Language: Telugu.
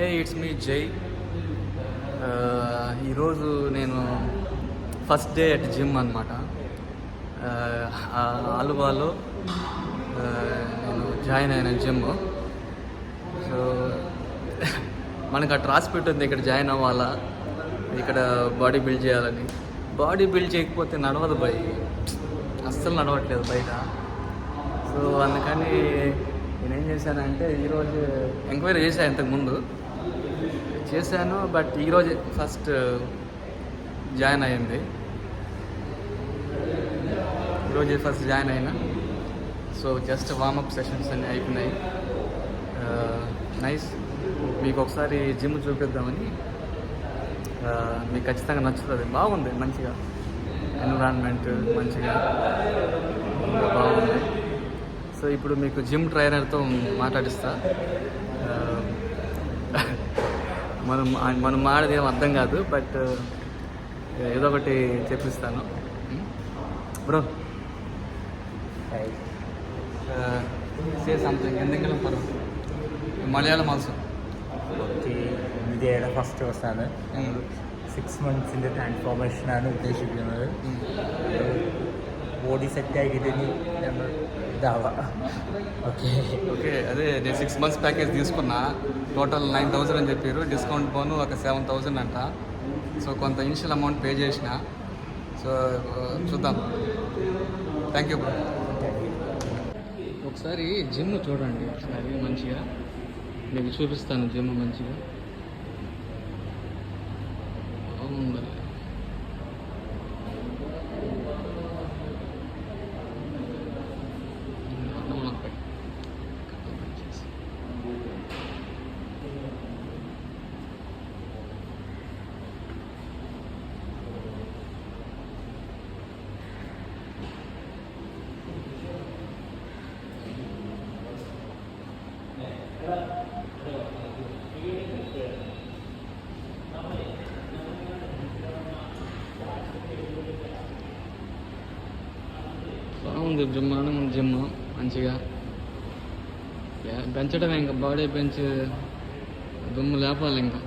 హే ఇట్స్ మీ జై ఈరోజు నేను ఫస్ట్ డే అట్ జిమ్ అనమాట ఆలువాలో నేను జాయిన్ అయిన జిమ్ సో మనకు అటు రాసి పెట్టింది ఇక్కడ జాయిన్ అవ్వాలా? ఇక్కడ బాడీ బిల్డ్ చేయాలని. బాడీ బిల్డ్ చేయకపోతే నడవదు బై. అస్సలు నడవట్లేదు బయట. సో అందుకని నేనేం చేశానంటే ఈరోజు ఎంక్వైరీ చేశాను ఇంతకుముందు చేశాను బట్ ఈరోజు ఫస్ట్ జాయిన్ అయింది ఈరోజు ఫస్ట్ జాయిన్ అయినా. సో జస్ట్ వార్మప్ సెషన్స్ అన్నీ అయిపోయినాయి. నైస్ మీకు ఒకసారి జిమ్ చూపిద్దామని మీకు ఖచ్చితంగా నచ్చుతుంది. బాగుంది మంచిగా. ఎన్విరాన్మెంట్ మంచిగా బాగుంది. సో ఇప్పుడు మీకు జిమ్ ట్రైనర్తో మాట్లాడిస్తా. మనం మనం మాడేది ఏం అర్థం కాదు బట్ ఏదో ఒకటి చెప్పిస్తాను బ్రో సే సంథింగ్ എന്തെങ്കിലും പറ മലയാളം മാസം ഓക്കെ ഇന്ത്യയുടെ ഫസ്റ്റ് ബസ്സാണ് ഞങ്ങൾ സിക്സ് മന്ത്സിൻ്റെ ട്രാൻസ്ഫോർമേഷനാണ് ഉദ്ദേശിക്കുന്നത് ബോഡി സെറ്റ് ആക്കിയിട്ട് ഇനി ഞങ്ങൾ ഇതാവാം ఓకే ఓకే అదే నేను సిక్స్ మంత్స్ ప్యాకేజ్ తీసుకున్నా టోటల్ నైన్ థౌసండ్ అని చెప్పారు డిస్కౌంట్ పోను ఒక సెవెన్ థౌసండ్ అంట సో కొంత ఇనిషియల్ అమౌంట్ పే చేసిన సో చూద్దాం థ్యాంక్ యూ బ్రో ఒకసారి జిమ్ చూడండి ఒకసారి మంచిగా మీకు చూపిస్తాను జిమ్ మంచిగా బాగుంది జిమ్ ఉంది జిమ్ మంచిగా. పెంచడం పెంచడమే ఇంకా బాడీ పెంచి దుమ్ము లేపాలి ఇంకా.